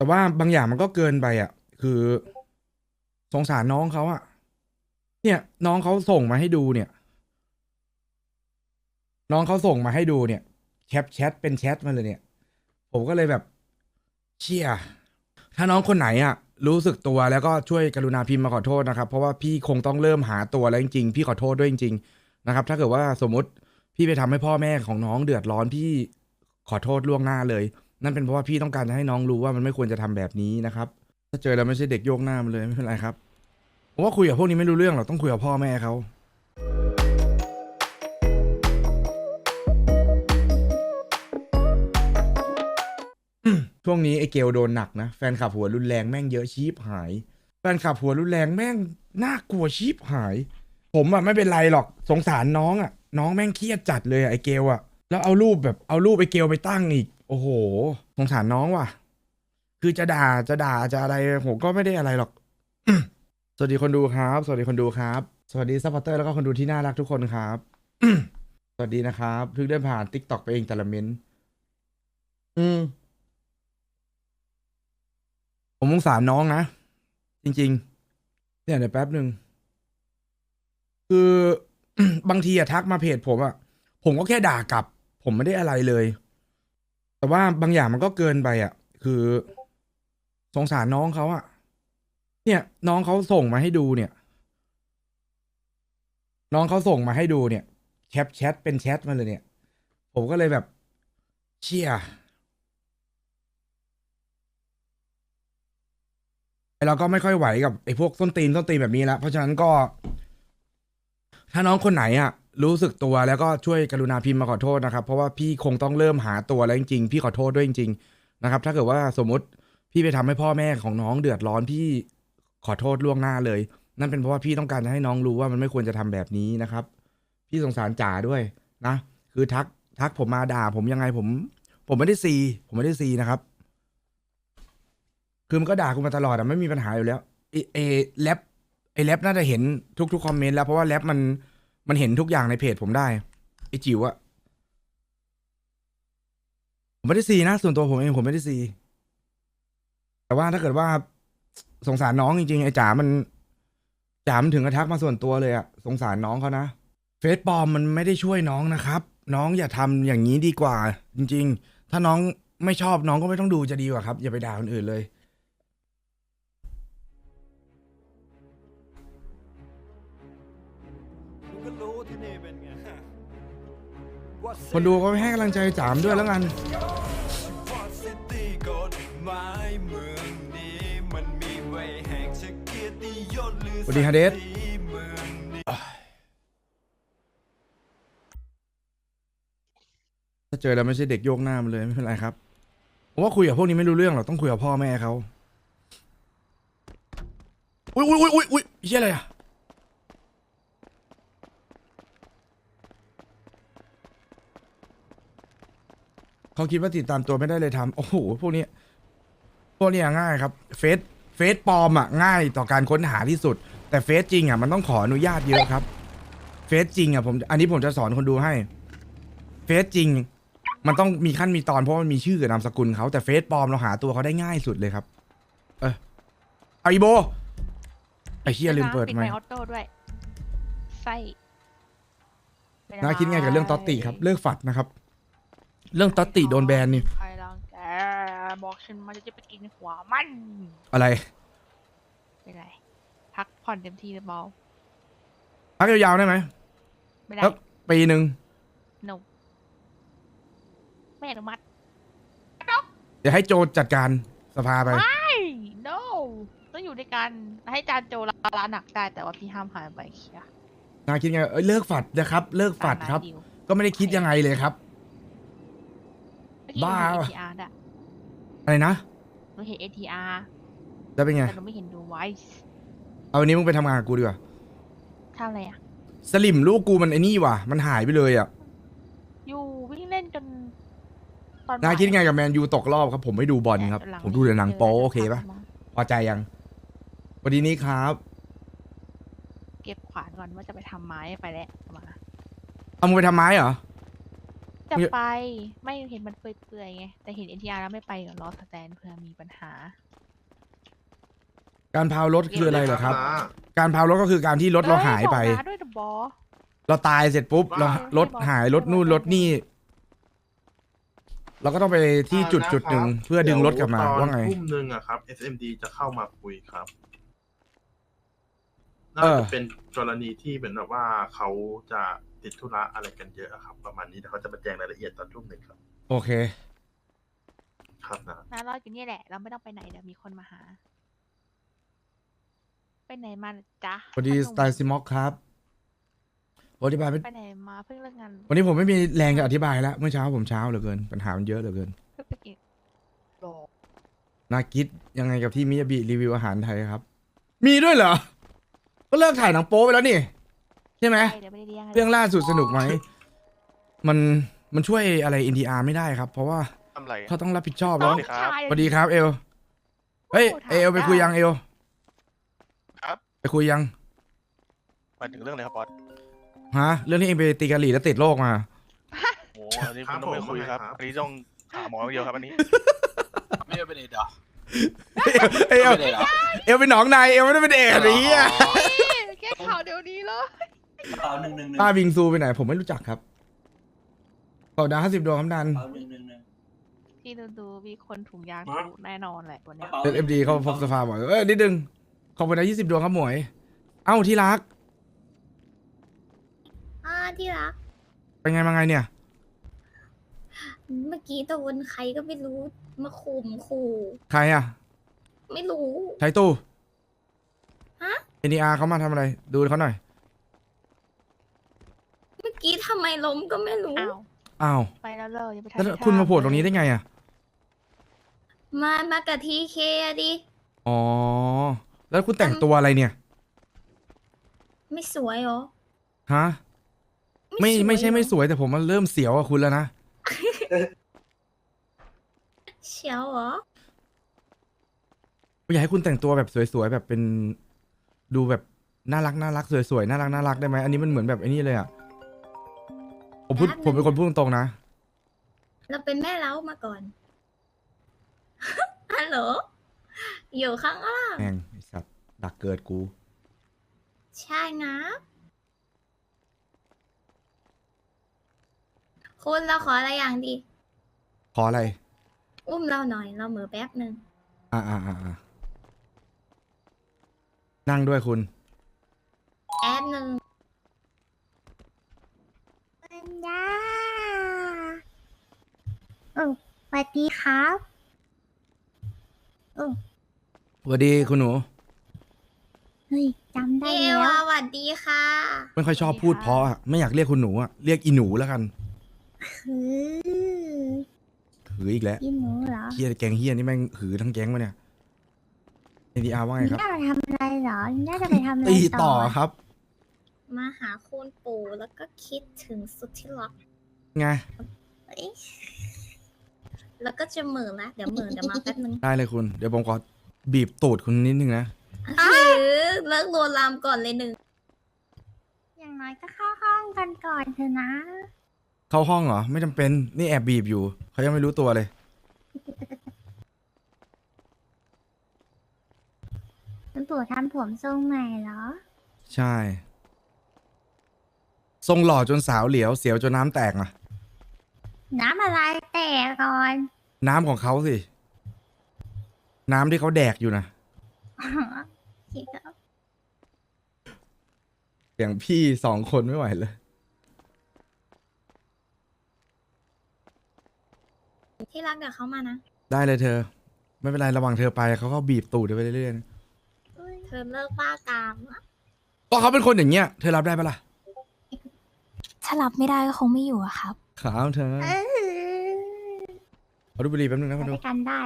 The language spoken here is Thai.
แต่ว่าบางอย่างมันก็เกินไปอะ คือ สงสารน้องเขาอะ เนี่ย น้องเขาส่งมาให้ดูเนี่ย น้องเขาส่งมาให้ดูเนี่ยแคปแชทเป็นแชทมาเลยเนี่ย ผมก็เลยแบบ เชี่ยถ้าน้องคนไหนอะ รู้สึกตัวแล้วก็ช่วยกรุณาพิมพ์มาขอโทษนะครับ เพราะว่าพี่คงต้องเริ่มหาตัวแล้วจริงๆพี่ขอโทษด้วยจริง ๆ นะครับ ถ้าเกิดว่าสมมติพี่ไปทำให้พ่อแม่ของน้องเดือดร้อนพี่ขอโทษล่วงหน้าเลย นั่นเป็นเพราะว่าพี่ต้องการจะให้น้องรู้ว่ามันไม่ควรจะทำแบบนี้นะครับ ถ้าเจอแล้วไม่ใช่เด็กโยกหน้ามันเลยไม่เป็นไรครับผมว่าคุยกับพวกนี้ไม่รู้เรื่องหรอกต้องคุยกับพ่อแม่เขาช่วงนี้ไอ้เกลโดนหนักนะ แฟนขับหัวรุนแรงแม่งเยอะชีพหาย แฟนขับหัวรุนแรงแม่งน่ากลัวชีพหาย ผมอะไม่เป็นไรหรอกสงสารน้องอะน้องแม่งเครียดจัดเลยอะไอ้เกลอะแล้วเอารูปแบบเอารูปไอ้เกลไปตั้งอีก โอ้โหสงสารน้องว่ะ คือจะด่าจะด่าจะอะไรผมก็ไม่ได้อะไรหรอก สวัสดีคนดูครับ สวัสดีคนดูครับ สวัสดีซัพพอร์เตอร์แล้วก็คนดูที่น่ารักทุกคนครับ สวัสดีนะครับเพิ่งได้ผ่านติ๊กต็อกไปเองแต่ละเม้นอืมผมสงสารน้องนะ จริง ๆ เนี่ยเดี๋ยวแป๊บหนึ่งคือบางทีอะทักมาเพจผมอะผมก็แค่ด่ากลับ ผมไม่ได้อะไรเลย แต่ว่าบางอย่างมันก็เกินไปอะ คือสงสารน้องเขาอะ เนี่ย น้องเขาส่งมาให้ดูเนี่ย น้องเขาส่งมาให้ดูเนี่ยแคปแชทเป็นแชทมาเลยเนี่ย ผมก็เลยแบบ เชี่ยเราก็ไม่ค่อยไหวกับไอ้พวกส้นตีนส้นตีนแบบนี้แล้วเพราะฉะนั้นก็ ถ้าน้องคนไหนอะ รู้สึกตัวแล้วก็ช่วยกรุณาพิมพ์มาขอโทษนะครับ เพราะว่าพี่คงต้องเริ่มหาตัวแล้วจริงๆ พี่ขอโทษด้วยจริงๆนะครับ ถ้าเกิดว่าสมมติพี่ไปทำให้พ่อแม่ของน้องเดือดร้อนพี่ขอโทษล่วงหน้าเลย นั่นเป็นเพราะว่าพี่ต้องการจะให้น้องรู้ว่ามันไม่ควรจะทำแบบนี้นะครับ พี่สงสารจ๋าด้วยนะ คือทักทักผมมาด่า ผมยังไงผม ผมไม่ได้ซี ผมไม่ได้ซีนะครับ คือมันก็ด่ากูมาตลอดอะไม่มีปัญหาอยู่แล้วไอเอแรปไอแรปน่าจะเห็นทุกๆคอมเมนต์แล้วเพราะว่าแรปมัน มันเห็นทุกอย่างในเพจผมได้ไอจิ๋วอะผมไม่ได้ซีนะ ส่วนตัวผมเองผมไม่ได้ซี แต่ว่าถ้าเกิดว่าสงสารน้องจริงๆไอจ๋ามันจ๋ามันถึงกระทักมาส่วนตัวเลยอะสงสารน้องเขานะเฟซปลอมมันไม่ได้ช่วยน้องนะครับ น้องอย่าทำอย่างนี้ดีกว่า จริง ๆ ถ้าน้องไม่ชอบน้องก็ไม่ต้องดูจะดีกว่าครับ อย่าไปด่าคนอื่นเลย คนดูก็ให้กำลังใจจามด้วยแล้วกันว่าซิตี้กฎหมายเงี้ยรติยศหรือสวัสดีฮะเดชศักดิ์เมืองนี้ถ้าเจอแล้วไม่ใช่เด็กโยกหน้ามันเลย ไม่เป็นไรครับ ผมว่าคุยกับพวกนี้ไม่รู้เรื่องหรอกต้องคุยกับพ่อแม่เขา อุ้ยอุ้ยอุ้ยอุ้ยอุ้ยเฮียอะไรอะ เขาคิดว่าติดตามตัวไม่ได้เลยทำโอ้โหพวกนี้พวกนี้ง่ายครับเฟซเฟซปลอมอะง่ายต่อการค้นหาที่สุด แต่เฟซจริงอะมันต้องขออนุญาตเยอะครับ เฟซจริงอะผมอันนี้ผมจะสอนคนดูให้ เฟซจริง มันต้องมีขั้นมีตอนเพราะมันมีชื่อกับนามสกุลเขาแต่เฟซปลอมเราหาตัวเขาได้ง่ายสุดเลยครับ เออเอาอีโบไอ้เฮียลืมเปิดปิดไหมไมค์ออโต้ด้วยไส้เป็น่าคิดไงกับเรื่องตอตติครับเลิกฝัดนะครับ เรื่องตอตติโดนแบนนี่ใครรังแกบอกฉันมาจะไปกินหัวมัน อะไรไม่ได้พักผ่อนเต็มที่เลยเบาพักยาวๆได้ไหมไม่ได้แล้วปีหนึ่งหนุไม่อนุมัติเดี๋ยวให้โจจัดการสภาไป ไม่ no ต้องอยู่ด้วยกัน ให้จานโจลาลาหนักได้แต่ว่าพี่ห้ามหายไปเคลียร์น่าคิดไงเอ้ยเลิกฝัดนะครับ เลิกฝัดครับตามนั้นดิวก็ไม่ได้คิดยังไงเลยครับเมื่อกี้ บ้าหนูเห็น ATR ด้วยอะไรนะ หนูเห็น ATR แล้วเป็นไง แต่หนูไม่เห็นดูไวส์เอาวันนี้มึงไปทำงานกับกูดีกว่า ทำอะไรอะสลิมลูกกูมันไอ้นี่ว่ะ มันหายไปเลยอะ อยู่วิ่งเล่นจนตอนน่าบ่ยคิดไงกับแมนยูตกรอบครับ ผมไม่ดูบอลครับ หลังผมดูแต่หนังโป๊จโอเคปะพอใจยังสวัสดีนี้ครับ เก็บขวานก่อนว่าจะไปทำไม้ไปแล้วมาเอามึงไปทำไม้เหรอ จะไปไม่เห็นมันเปื่อยๆไงแต่เห็นเอ็นทีอาร์แล้วไม่ไปเดี๋ยวรอสแตนเพื่อมีปัญหา การพาวรถคืออะไรเหรอครับนะการพาวรถก็คือการที่รถเราหายไป เอ้บอกนะด้วยเดอะบอเราตายเสร็จปุ๊บเราว่ารถหายรถนู่นรถนี่ เราก็ต้องไปที่จุดจุดหนึ่งเพื่อดึงรถกลับมาเดี๋ยว่าไงตอนทุ่มหนึ่งอะครับ SMD จะเข้ามาคุยครับน่าเออจะเป็นกรณีที่เหมือนแบบว่าเขาจะ ติดธุระอะไรกันเยอะอะครับ ประมาณนี้เดี๋ยวเขาจะมาแจ้งรายละเอียดตอนทุ่มหนึ่งครับ โอเค ครับนะ นารออยู่นี่แหละ เราไม่ต้องไปไหนเดี๋ยวมีคนมาหา ไปไหนมาจ๊ะสวัสดีพ่อหสนุ่มไตล์ซิม็อกครับอธิบายไม่ไปไหนมาเพิ่งเลิกงานวันนี้ผมไม่มีแรงจะอธิบายแล้ว เมื่อเช้าผมเช้าเหลือเกิน ปัญหามันเยอะเหลือเกิน เพิ่งไปกินโลนากิดยังไงกับที่มิยาบิรีวิวอาหารไทยครับ มีด้วยเหรอ ก็เลิกถ่ายหนังโป๊ไปแล้วนี่ ใช่ไหมไปเดี๋ยวไม่ได้เลี้ยงเรื่องล่าสุดสนุกไหม มัน มันช่วยอะไรอินดีอาร์ไม่ได้ครับ เพราะว่าทำไร เขาต้องรับผิดชอบน้แล้อวงชาย สวัสดีครับเอล เฮ้ยโอ้เอลไปคุยยังเอลครับ ไปคุยยังหมายถึงเรื่องอะไรครับบอสฮะ เรื่องที่เองไปตีกะหรี่แล้วติดโรคมา โอ้อันนี้คุณต้องไม่คุยครับ อันนี้ต้องหาหมออย่างเดียวครับอันนี้ ไม่ได้เป็นเอดเหรอเอล ไม่ได้เหรอเอลเป็นหนองในเอลไม่ได้เป็นเอดไอ้เหี้ย แก้ข่าวเดี๋ยวนี้เลย กระเป๋าหนึ่งหนึ่งหนึ่งป้าวิงซูไปไหน ผมไม่รู้จักครับขอบดาวห้าสิบดวงคำดันกระเป๋าหนึ่งหนึ่งหนึ่งที่ดูดูๆมีคนถุงยางฮะทะลุแน่นอนแหละวันกเนี้ระยเป๋าเอฟดีเขาพบสภาบอกเอ้ยนิดนึงขอบคุณนะยี่สิบดวงครับหมวย เอ้าที่รักอ่าที่รักเป็นไงมาไงเนี่ย เมื่อกี้โดนใครก็ไม่รู้มาข่มขู่ใครอะไม่รู้ ไทตู้ฮะเอ็นดีอาร์เขามาทำอะไร ดูเขาหน่อยเมื่อ กี้ทำไมล้มก็ไม่รู้ อ้าวอ้าวไปแล้วเลยยังไปทำแล้วที่คุณมาท่โผล่ตรงนี้ได้ไงอะมามากับทีเคอะดิ อ๋อแล้วคุณแต่งตัวอะไรเนี่ยไม่สวยเหรอฮะไม่สวยไม่ใช่ไม่เหรอสวยแต่ผมมันเริ่มเสียวกับคุณแล้วนะเชียวเหรออยากให้คุณแต่งตัวแบบสวยๆแบบเป็น ดูแบบน่ารักน่ารักสวยๆน่ารักน่ารักได้ไหมอันนี้มันเหมือนแบบไอ้นี่เลยอะ ผมพูดได้เลยผมเป็นคนพูดตรงๆนะ เราเป็นแม่เล้ามาก่อน ฮัลโหล อยู่ข้างล่าง แม่งไอ้สัตว์ดักเกิดกู ใช่นะคุณเราขออะไรอย่างดี ขออะไร อุ้มเราหน่อย เราเหมือแป๊บหนึ่งอ่าอ่าอ่าอ่านั่งด้วยคุณ แป๊บหนึ่ง ปัญญาเออสวัสดีครับสวัสดีคุณหนู เฮ้ยจำได้พี่เอแล้ววาสวัสดีค่ะ ไม่ค่อยชอบพูดเพราะอะไม่อยากเรียกคุณหนูอะเรียกอีหนูแล้วกันคือหืออีกแล้วพี่หนูเหรอเฮียแกงเฮียนี่แม่งหือทั้งแก๊งวะเนี่ยเอ็นดีอาร์ว่าไงนี่ครับ น่าจะทำอะไรเหรอนี่น่าจะไปทำอะไรตีต่ต่ออครับ มาหาคุณปู่แล้วก็คิดถึงสุดที่รักไงเอ้ยแล้วก็จะเหมือละเดี๋ยวเหมือเดี๋ยวมาแป๊บนึงได้เลยคุณ เดี๋ยวผมขอบีบตูดคุณนิดนึงนะหรือเลิกโลวนลามก่อนเลยหนึ่งอย่างน้อยก็เข้าห้องกันก่อนเถอะนะ เข้าห้องเหรอ ไม่จำเป็นนี่แอบบีบอยู่ เขายังไม่รู้ตัวเลย คุณปู่ทำผมทรงใหม่เหรอ ใช่ ทรงหล่อจนสาวเหลียวเสียวจนน้ำแตกนะน้ำอะไรแต่ก่อนน้ำของเขาสิ น้ำที่เขาแดกอยู่นะอ๋อโอเคครับเสียงพี่สองคนไม่ไหวเลยที่รักเดี๋ยวเขามานะ ได้เลยเธอ ไม่เป็นไรระหว่างเธอไปเขาก็บีบตูดเธอไปเรื่อยๆนะเธอเลิกบ้ากามอะก็เขาเป็นคนอย่างเงี้ยเธอรับได้ปะล่ะ ถ้ารับไม่ได้ก็คงไม่อยู่อะครับ ขาวเธอเออเอาดูบุหรี่แป๊บนึงนะไปคุณดู ด้วยกันได้